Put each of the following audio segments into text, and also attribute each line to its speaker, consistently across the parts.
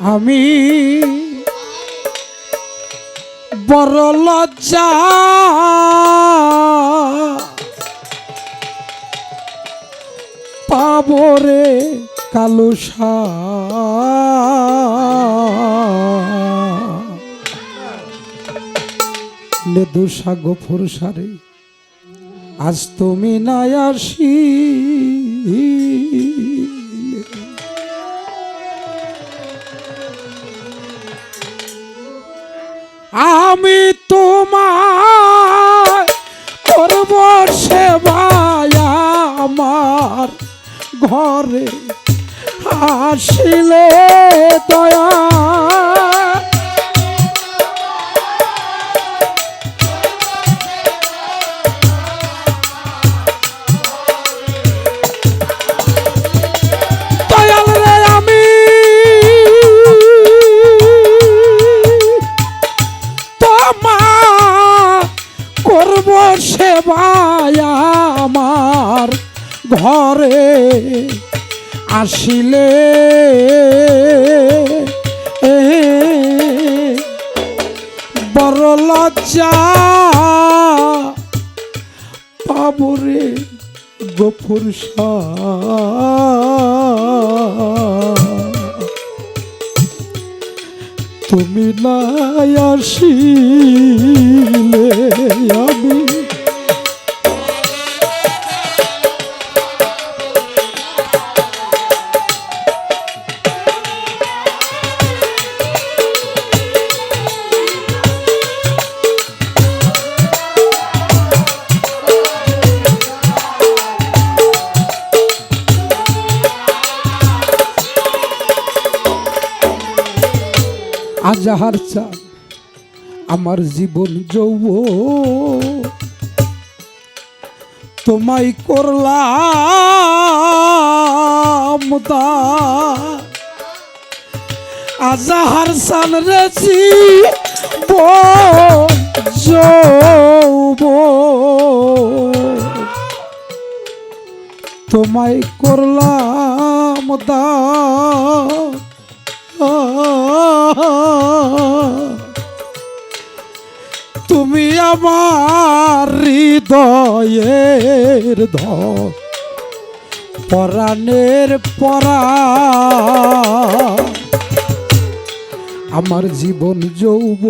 Speaker 1: আমি বড় লজ্জা। পাবরে কালুসা নেদুসা গফুর সারে আজ তুমি নাই আসি। আমি তোমার করব সেবায় আমার ঘরে। আসিলে দয়া ঘরে আসিলে বড় লজ্জা পাবরে গফুর তুমি নাই আসিলে আমি আজাহার চা আমার জীবন যৌব তোমায় করলাম। আজাহার সান রেছি যৌব তোমায় করলাম দান। তুমি আমার হৃদয়ের ধর পরাণের পরা। আমার জীবন যৌব।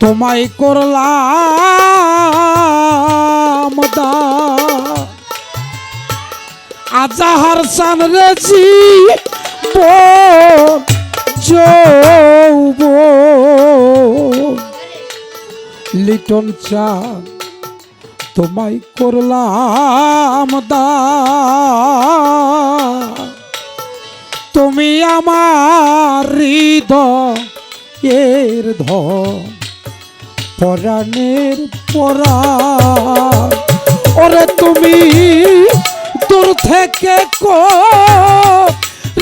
Speaker 1: তোমায় করলাম। আজাহার সান রেছি যৌব লিটন চা তোমায় করলাম দা। তুমি আমার হৃদয়ের ধন, পরাণের পরা। ওরে তুমি দূর থেকে কো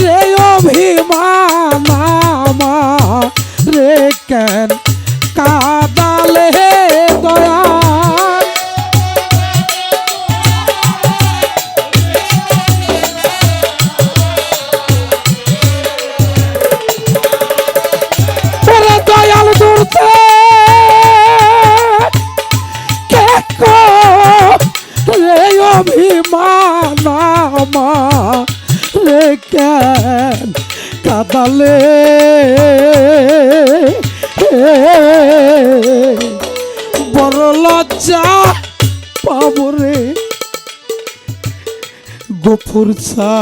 Speaker 1: রে অভিমান। আমার রে কেন? কাদালে দয়া দয়াল। দূরতে অভিমান রে কেন? কাদালে বড় লজ্জা পাবরে গোফুর চা।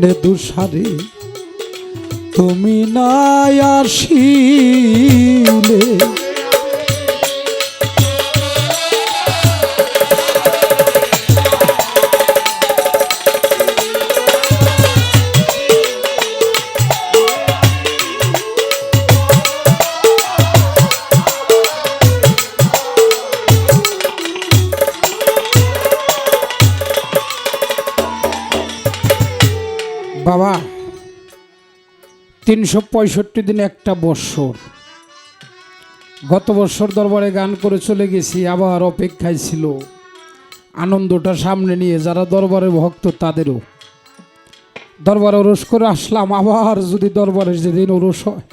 Speaker 1: নেদুসারে তুমি নাই আসিলে। তিনশো পঁয়ষট্টি দিন একটা বৎসর। গত বছর দরবারে গান করে চলে গেছি, আবার অপেক্ষায় ছিল। আনন্দটা সামনে নিয়ে যারা দরবারে ভক্ত তাদেরও। দরবারে ওরস করে আসলাম, আবার যদি দরবারে যেদিন ওরস হয়,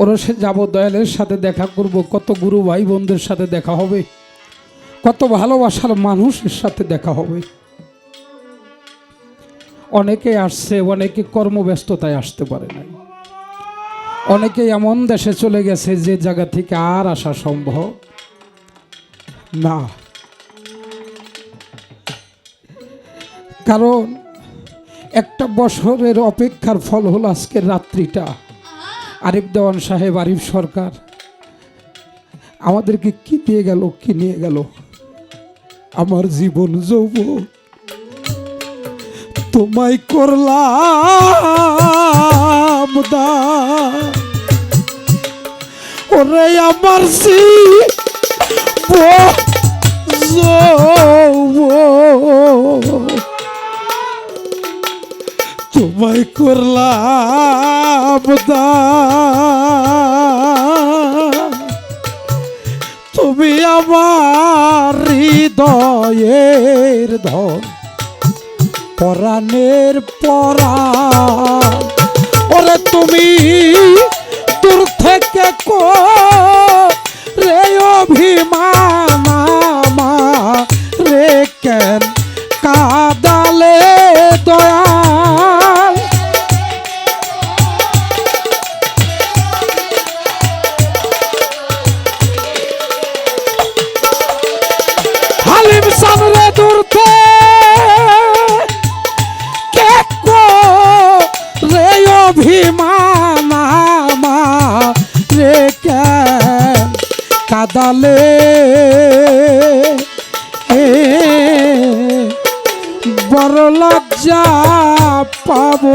Speaker 1: ওরসে যাব, দয়ালের সাথে দেখা করব, কত গুরু ভাই বোনদের সাথে দেখা হবে, কত ভালোবাসার মানুষের সাথে দেখা হবে। অনেকে আসছে, অনেকে কর্মব্যস্ততায় আসতে পারে নাই। অনেকে এমন দেশে চলে গেছে যে জায়গা থেকে আর আসা সম্ভব না। কারণ একটা বছরের অপেক্ষার ফল হলো আজকের রাত্রিটা। আরিফ দেওয়ান সাহেব, আরিফ সরকার, আমাদেরকে কি দিয়ে গেল, কি নিয়ে গেল? আমার জীবন যৌব তোমায় করলাম দান। ওরে আমার জীবন তোমায় করলাম দান। তুমি আমার হৃদয়ের ধন পরাণের পরা ওরে তুমি দূর থেকে কো অভিমান। কাদালে বড় লজ্জা পাবো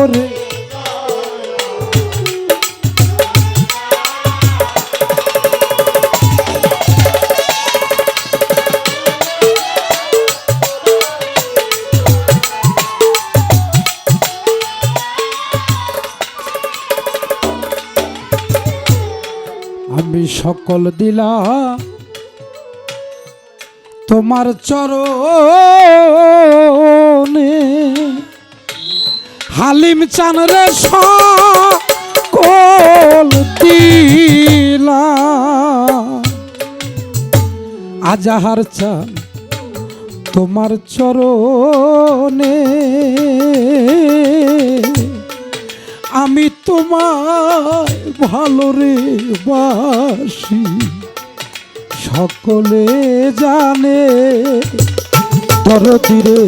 Speaker 1: আমি সকল দিলা তোমার চরণে। হালিম চান রে সকল দিলা। আজাহার চান তোমার চরণে। আমি তোমায় ভালো রে বাসি। সকলে জানে দরদিরে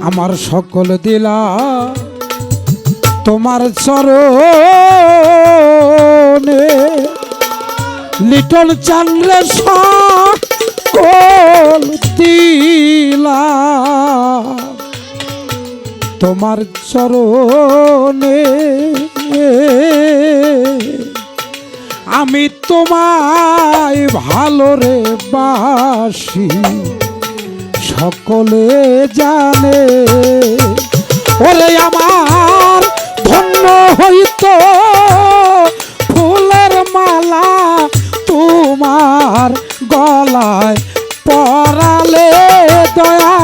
Speaker 1: আমার সকল দিলা। তোমার চরণে লিটন চান্দ্রে সকল দিলা। তোমার চরণে। আমি তোমায় ভালো রে বাসি, সকলে জানে। ওরে আমার ধন্য হইতো, ফুলের মালা তোমার গলায় পরালে দয়াল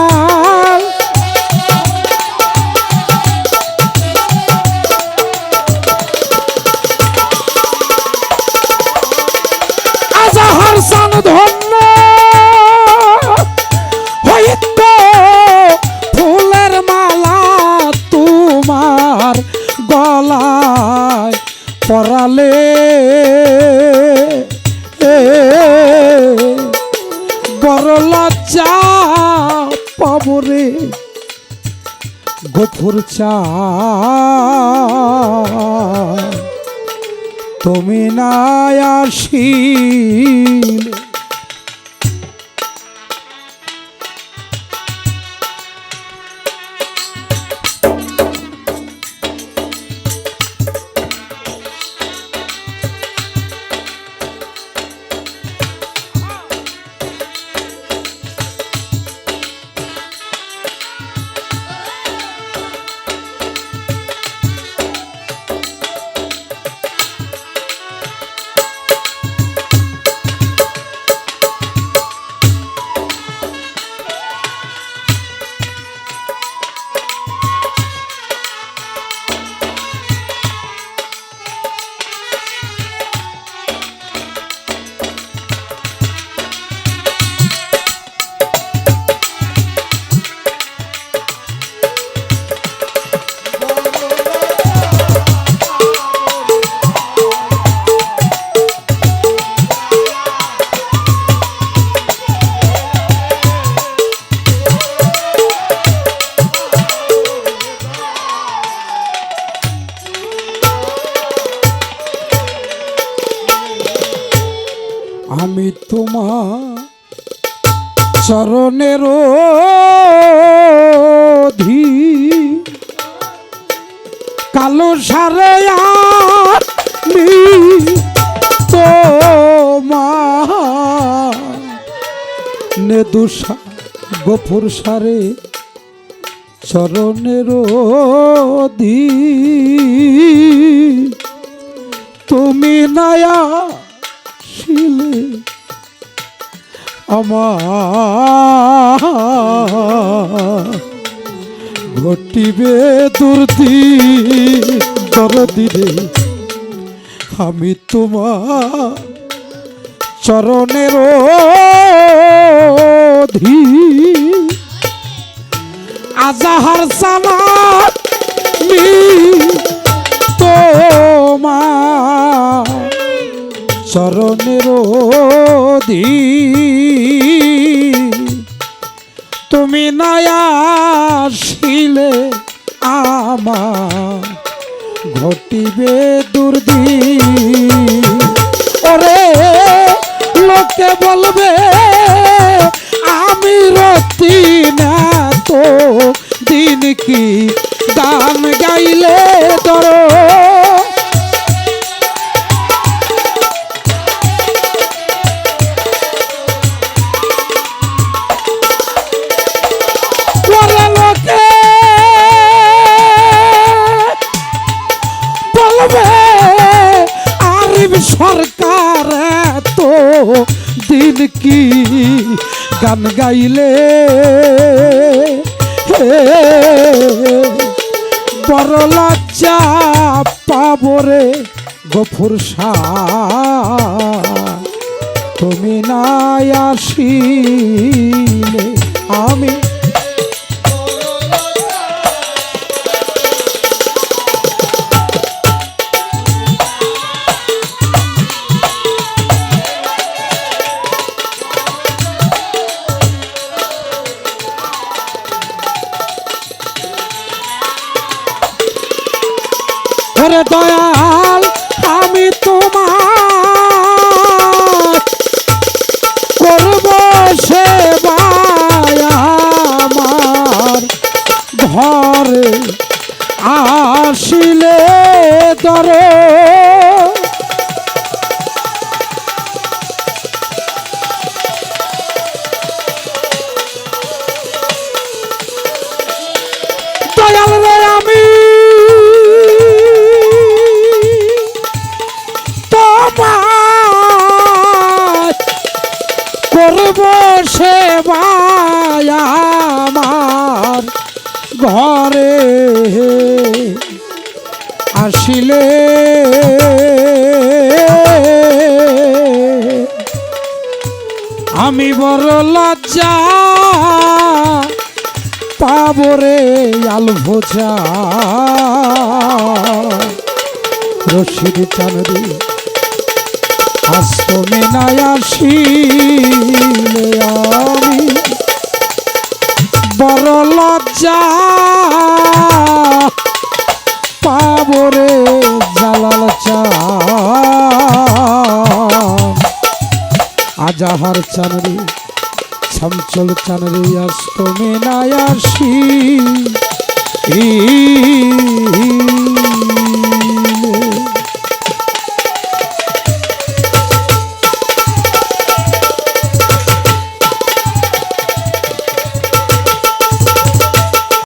Speaker 1: লজ্জা পাবরে গফুর চা। তুমি না আসিলে। চরণের ধি কালো সারে আমি তোমার। নেদুষা গফুর সারে চরণের দি তুমি নায়া শিলে আমার ঘটিবে দুর্দি দরদিরে আমি তোমার চরণের ধি আজাহার সালাত মি তোমার। চরণের ধি তুমি নায়াসিলে আমার, ঘটিবে দুর্দি ওরে, লোকে বলবে, আমি রতি না তো দিন কি গান গাইলে ধরো। গান গাইলে বড় লাচ্চা পাবরে গফুর তুমি নাই আসিলে আমি ওরে আমি বড় লজ্জা পাবরে আল ভোজা। রশিদ চানরি আজ তুমি নাই আসিলে আমি। বড় লজ্জা আজাহার চানরে ছমচল চানরে অষ্টমে নায়াসী।